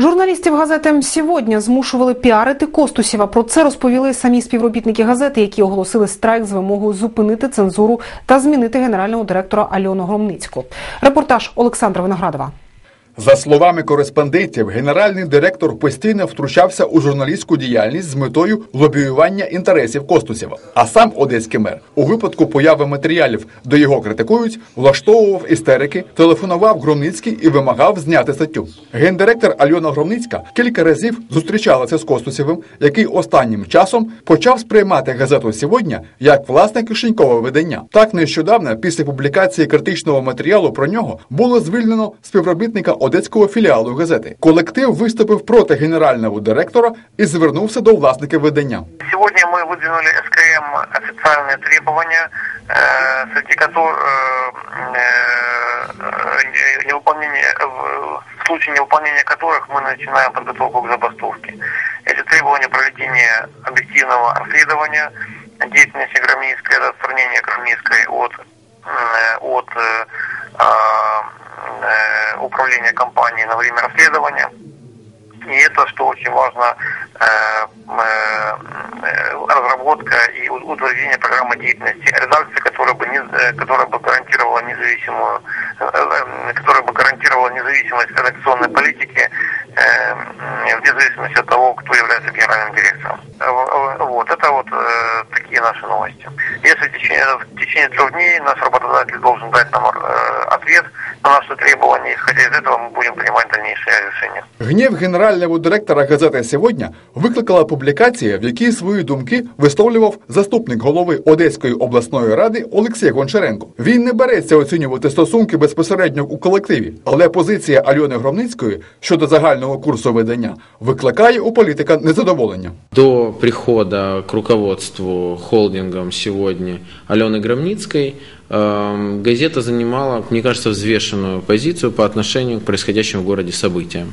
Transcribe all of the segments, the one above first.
Журналістів газети сьогодні змушували піарити Костусєва. Про це розповіли самі співробітники газети, які оголосили страйк з вимогою зупинити цензуру та змінити генерального директора Альону Громницьку. Репортаж Олександра Виноградова. За словами кореспондентів, генеральний директор постійно втручався у журналістську діяльність з метою лобіювання інтересів Костусєва. А сам одеський мер у випадку появи матеріалів, де його критикують, влаштовував істерики, телефонував Громницький і вимагав зняти статтю. Гендиректор Альона Громницька кілька разів зустрічалася з Костусєвим, який останнім часом почав сприймати газету сьогодні як власне кишенькове видання. Так нещодавно, після публікації критичного матеріалу про нього, було звільнено співробітника одеського філіалу газети. Колектив виступив проти генерального директора і звернувся до власників видання. Сегодня мы выдвинули СКМ официальные требования, э, среди которых невыполнение, в случае невыполнения которых мы начинаем подготовку к забастовке. Эти требования проведения объективного расследования деятельности Громийской, это отстранение Громийской от, э, от э, э, управления компанией на время расследования. И это, что очень важно, э, э, разработка и утверждение программы деятельности редакции, которая бы, не, э, которая бы гарантировала независимую, которая бы гарантировала независимость редакционной политики вне зависимости от того, кто является генеральным директором. Вот, это вот такие наши новости. Если в течение, в течение трех дней наш работодатель должен дать нам ответ на наши требования, исходя из этого мы будем принимать дальнейшие решения. Гнів генерального директора газети сьогодні викликала публікація, в якій свої думки висловлював заступник голови Одеської обласної ради Олексій Гончаренко. Він не береться оцінювати стосунки безпосередньо у колективі, але позиція Альони Громницької щодо загального курсу видання викликає у політика незадоволення. До прихода к руководству холдингом сегодня Алены Громницкой эм, газета занимала, мне кажется, взвешенную позицию по отношению к происходящим в городе событиям.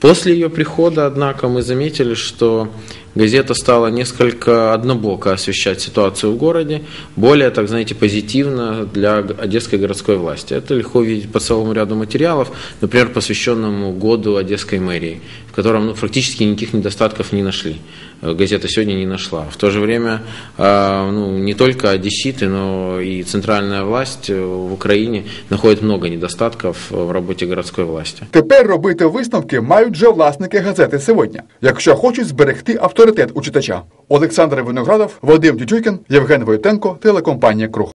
После ее прихода, однако, мы заметили, что газета стала несколько однобоко освещать ситуацию в городе, более, так знаете, позитивно для одесской городской власти. Это легко видеть по целому ряду материалов, например, посвященному году Одесской мэрии, в котором ну, практически никаких недостатков не нашли. Э, Газета сегодня не нашла. В то же время э, ну, не только одесситы, но и центральная власть э, в Украине находит много недостатков э, в работе городской власти. Тепер робити висновки мають вже власники газети сьогодні, якщо хочуть зберегти авторитет у читача. Олександр Виноградов, Вадим Дідюкін, Євген Войтенко, телекомпанія Круг.